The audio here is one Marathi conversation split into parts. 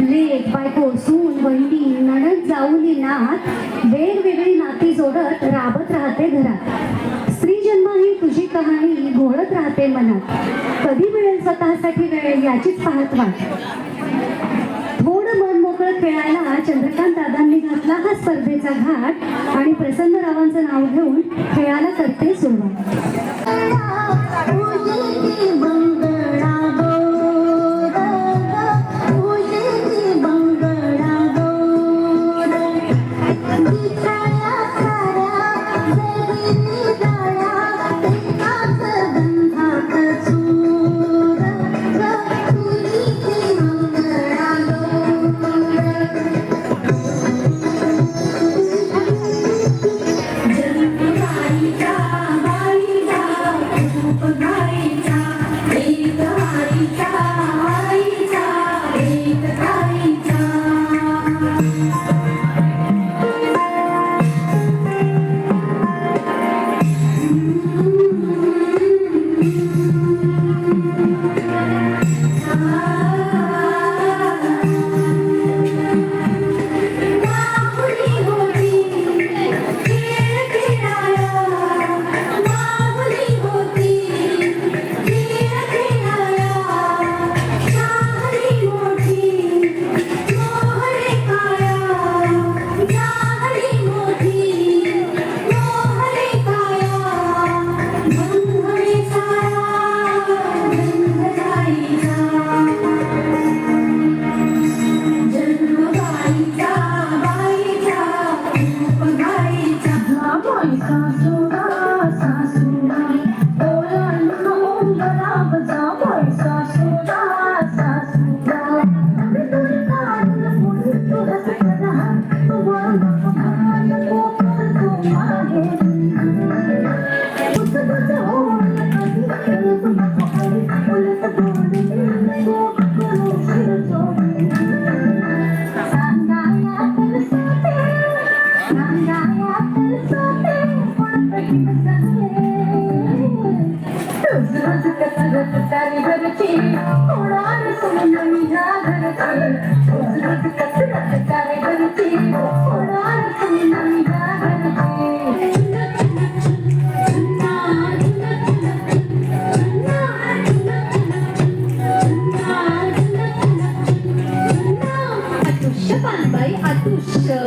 लेक बायको सून बहिणी नणद जाऊली नात वेगवेगळी नाती जोडत राबत राहते घरात स्त्री जन्म ही तुझी कहाणी घोळत राहते मनात कधी मिळेल स्वतःसाठी वेळ याचीच पाहत वाट थोडं मन मोकळं खेळायला चंद्रकांत दादांनी घातला हा स्पर्धेचा घाट आणि प्रसन्नरावांचं नाव घेऊन खेळायला करते सुरुवात पानबाई अतुष्य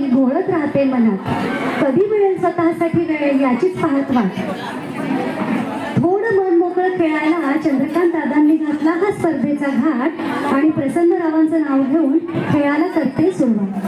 मी घोळत राहते मनात कधी मिळेल स्वतःसाठी वेळ याचीच पाहत वाट. थोडं मन मोकळं खेळायला चंद्रकांत दादांनी घातला हा स्पर्धेचा घाट आणि प्रसन्नरावांचं नाव घेऊन खेळायला करते सुरुवात.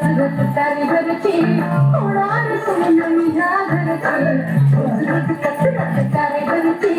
I'm be able to do it.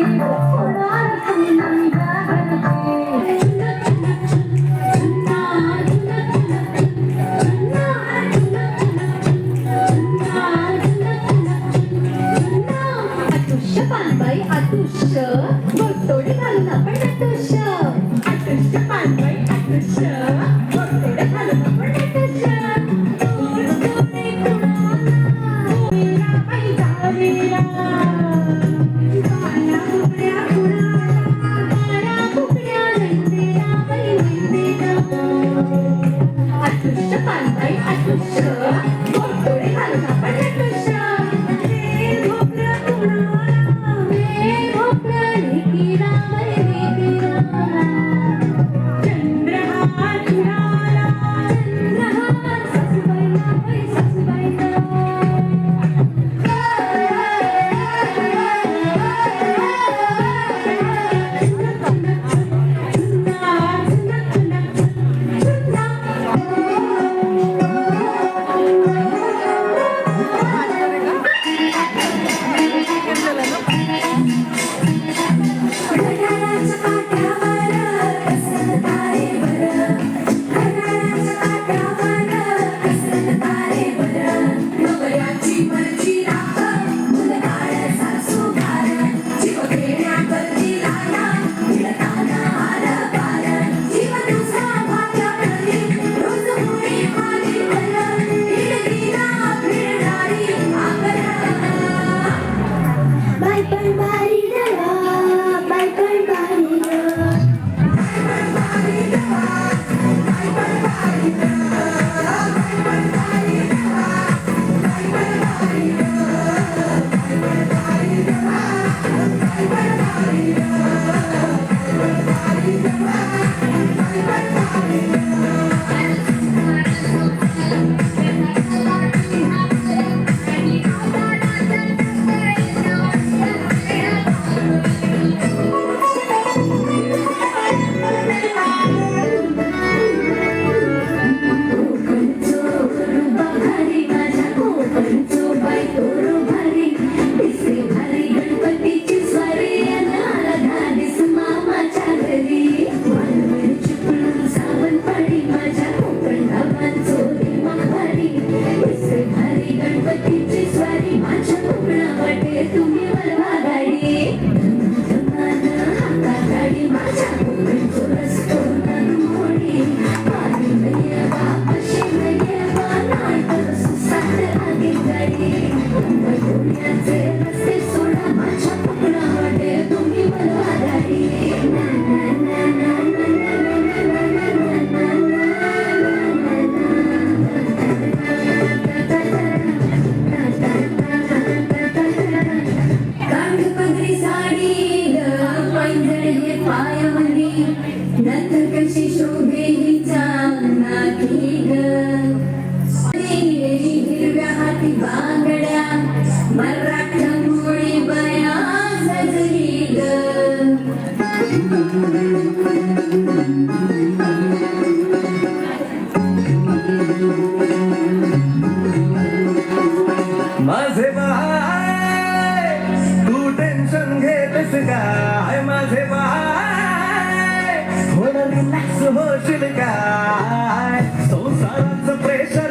So ilegais Somos salvados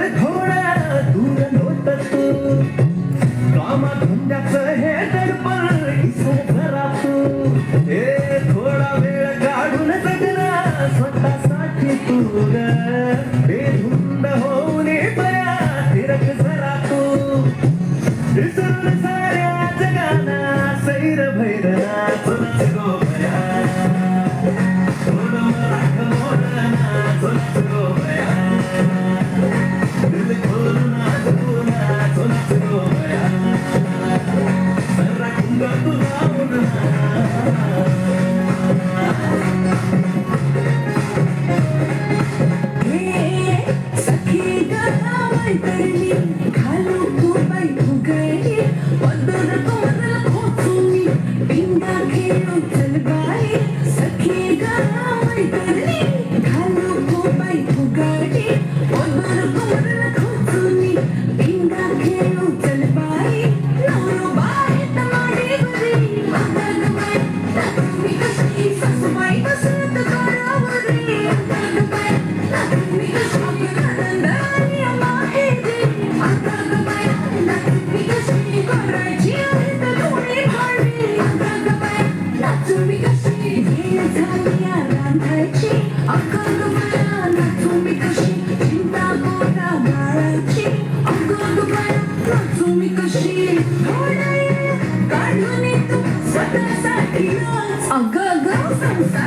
Aga, aga.